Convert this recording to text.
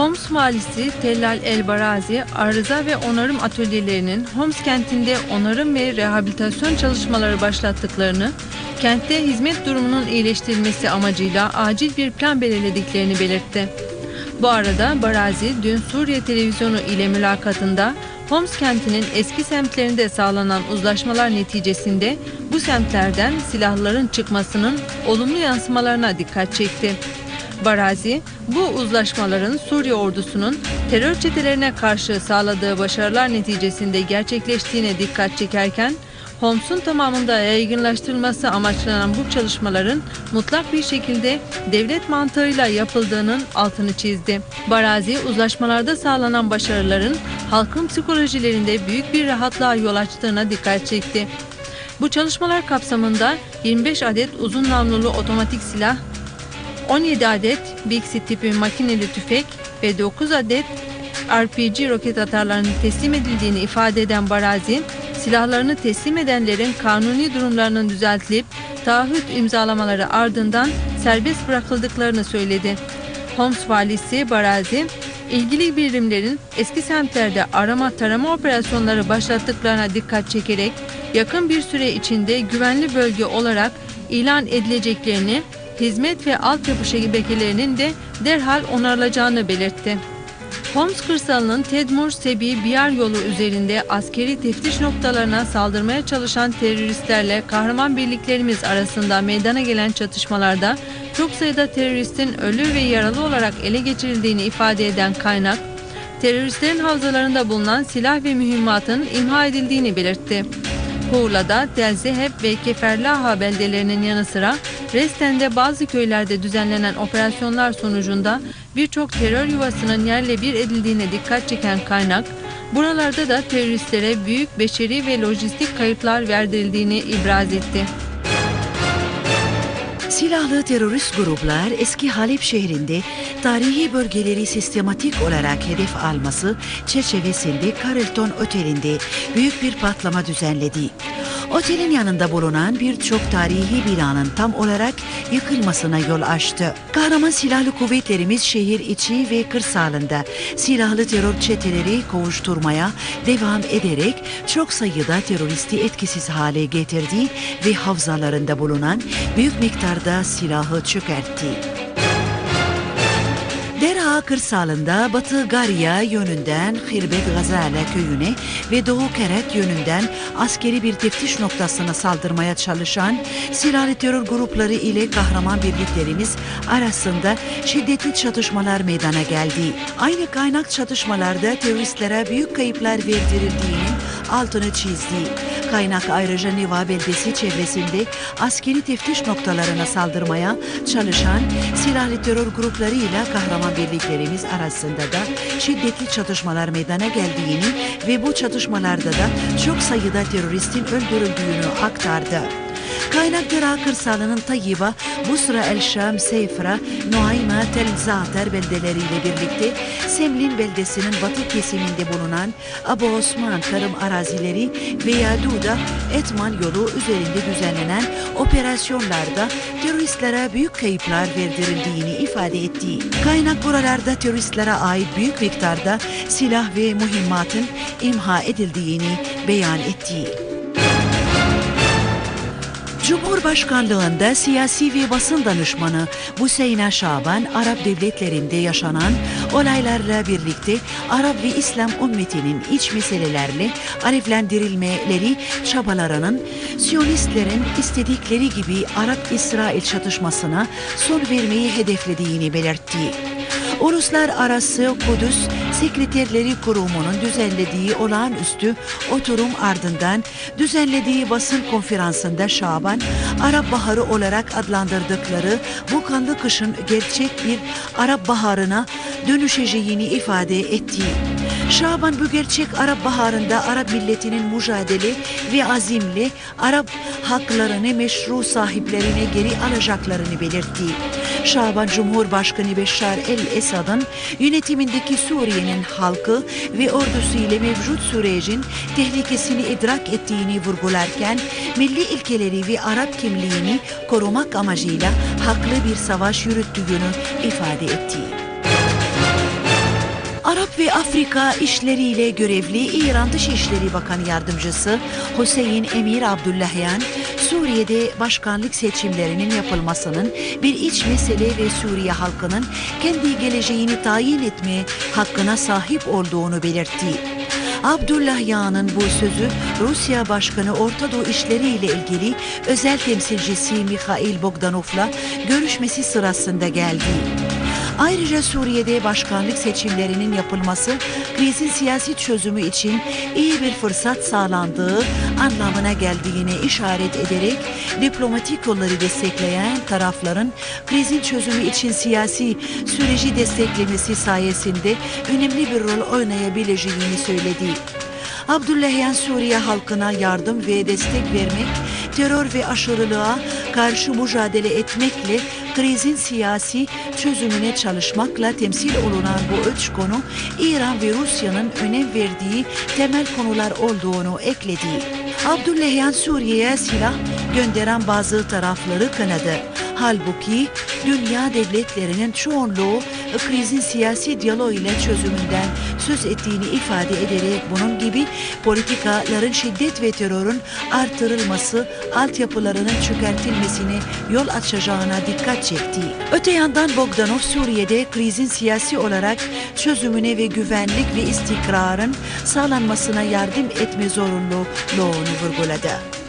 Homs valisi Tellal El Barazi, arıza ve onarım atölyelerinin Homs kentinde onarım ve rehabilitasyon çalışmaları başlattıklarını, kentte hizmet durumunun iyileştirilmesi amacıyla acil bir plan belirlediklerini belirtti. Bu arada Barazi dün Suriye televizyonu ile mülakatında Homs kentinin eski semtlerinde sağlanan uzlaşmalar neticesinde bu semtlerden silahların çıkmasının olumlu yansımalarına dikkat çekti. Barazi, bu uzlaşmaların Suriye ordusunun terör çetelerine karşı sağladığı başarılar neticesinde gerçekleştiğine dikkat çekerken, Homs'un tamamında yaygınlaştırılması amaçlanan bu çalışmaların mutlak bir şekilde devlet mantığıyla yapıldığının altını çizdi. Barazi, uzlaşmalarda sağlanan başarıların halkın psikolojilerinde büyük bir rahatlığa yol açtığına dikkat çekti. Bu çalışmalar kapsamında 25 adet uzun namlulu otomatik silah 17 adet Bixi tipi makineli tüfek ve 9 adet RPG roket atarlarının teslim edildiğini ifade eden Barazi, silahlarını teslim edenlerin kanuni durumlarının düzeltilip taahhüt imzalamaları ardından serbest bırakıldıklarını söyledi. Homs valisi Barazi, ilgili birimlerin eski semtlerde arama tarama operasyonları başlattıklarına dikkat çekerek yakın bir süre içinde güvenli bölge olarak ilan edileceklerini hizmet ve altyapı şebekelerinin de derhal onarılacağını belirtti. Homs kırsalının Tedmur Sebi Biyar yolu üzerinde askeri teftiş noktalarına saldırmaya çalışan teröristlerle kahraman birliklerimiz arasında meydana gelen çatışmalarda çok sayıda teröristin ölü ve yaralı olarak ele geçirildiğini ifade eden kaynak, teröristlerin havzalarında bulunan silah ve mühimmatın imha edildiğini belirtti. Huğla'da Delzeheb ve Keferlaha beldelerinin yanı sıra Resten'de bazı köylerde düzenlenen operasyonlar sonucunda birçok terör yuvasının yerle bir edildiğine dikkat çeken kaynak, buralarda da teröristlere büyük beşeri ve lojistik kayıplar verdirildiğini ibraz etti. Silahlı terörist gruplar eski Halep şehrinde tarihi bölgeleri sistematik olarak hedef alması çerçevesinde Carlton Oteli'nde büyük bir patlama düzenledi. Otelin yanında bulunan birçok tarihi binanın tam olarak yıkılmasına yol açtı. Kahraman silahlı kuvvetlerimiz şehir içi ve kırsalında silahlı terör çeteleri kovuşturmaya devam ederek çok sayıda teröristi etkisiz hale getirdi ve havzalarında bulunan büyük miktarda silahı çökertti. Derha kırsalında Batı Garya yönünden Hirbet Gazale köyüne ve Doğu Keret yönünden askeri bir teftiş noktasına saldırmaya çalışan silahlı terör grupları ile kahraman birliklerimiz arasında şiddetli çatışmalar meydana geldi. Aynı kaynak çatışmalarda teröristlere büyük kayıplar verdirildiğinin altını çizdi. Kaynak ayrıca Niva beldesi çevresinde askeri teftiş noktalarına saldırmaya çalışan silahlı terör gruplarıyla kahraman birliklerimiz arasında da şiddetli çatışmalar meydana geldiğini ve bu çatışmalarda da çok sayıda teröristin öldürüldüğünü aktardı. Kaynak Dira kırsalının Tayyiba, Busra El Şam, Seyfra, Nuayma, Tel Zater beldeleriyle birlikte Semlin beldesinin batı kesiminde bulunan Abu Osman tarım arazileri ve Yaduda Etman yolu üzerinde düzenlenen operasyonlarda teröristlere büyük kayıplar verdirildiğini ifade etti. Kaynak buralarda teröristlere ait büyük miktarda silah ve mühimmatın imha edildiğini beyan etti. Cumhurbaşkanlığında siyasi ve basın danışmanı Buseyna Şaban, Arap devletlerinde yaşanan olaylarla birlikte Arap ve İslam ümmetinin iç meselelerle alevlendirilmeleri çabalarının Siyonistlerin istedikleri gibi Arap-İsrail çatışmasına son vermeyi hedeflediğini belirtti. Uluslararası Kudüs Sekreterleri Kurumu'nun düzenlediği olağanüstü oturum ardından düzenlediği basın konferansında Şaban, Arap Baharı olarak adlandırdıkları bu kanlı kışın gerçek bir Arap Baharına dönüşeceğini ifade etti. Şaban bu gerçek Arap Baharı'nda Arap milletinin mücadele ve azimli Arap haklarını meşru sahiplerine geri alacaklarını belirtti. Şaban Cumhurbaşkanı Beşşar el-Esad'ın yönetimindeki Suriye'nin halkı ve ordusu ile mevcut sürecin tehlikesini idrak ettiğini vurgularken milli ilkeleri ve Arap kimliğini korumak amacıyla haklı bir savaş yürüttüğünü ifade etti. Arap ve Afrika işleriyle görevli İran Dışişleri Bakanı Yardımcısı Hüseyin Emir Abdullahyan, Suriye'de başkanlık seçimlerinin yapılmasının bir iç mesele ve Suriye halkının kendi geleceğini tayin etme hakkına sahip olduğunu belirtti. Abdullah Yağ'ın bu sözü Rusya Başkanı Orta Doğu İşleri ile ilgili özel temsilcisi Mikhail Bogdanov'la görüşmesi sırasında geldi. Ayrıca Suriye'de başkanlık seçimlerinin yapılması krizin siyasi çözümü için iyi bir fırsat sağlandığı anlamına geldiğine işaret ederek diplomatik yolları destekleyen tarafların krizin çözümü için siyasi süreci desteklemesi sayesinde önemli bir rol oynayabileceğini söyledi. Abdullahyan Suriye halkına yardım ve destek vermek, terör ve aşırılığa karşı mücadele etmekle krizin siyasi çözümüne çalışmakla temsil olunan bu üç konu İran ve Rusya'nın önem verdiği temel konular olduğunu ekledi. Abdullahyan Suriye'ye silah gönderen bazı tarafları kınadı. Halbuki dünya devletlerinin çoğunluğu krizin siyasi diyalog ile çözümünden söz ettiğini ifade ederek bunun gibi politikaların şiddet ve terörün artırılması, altyapılarının çökertilmesine yol açacağına dikkat çekti. Öte yandan Bogdanov Suriye'de krizin siyasi olarak çözümüne ve güvenlik ve istikrarın sağlanmasına yardım etme zorunluluğunu vurguladı.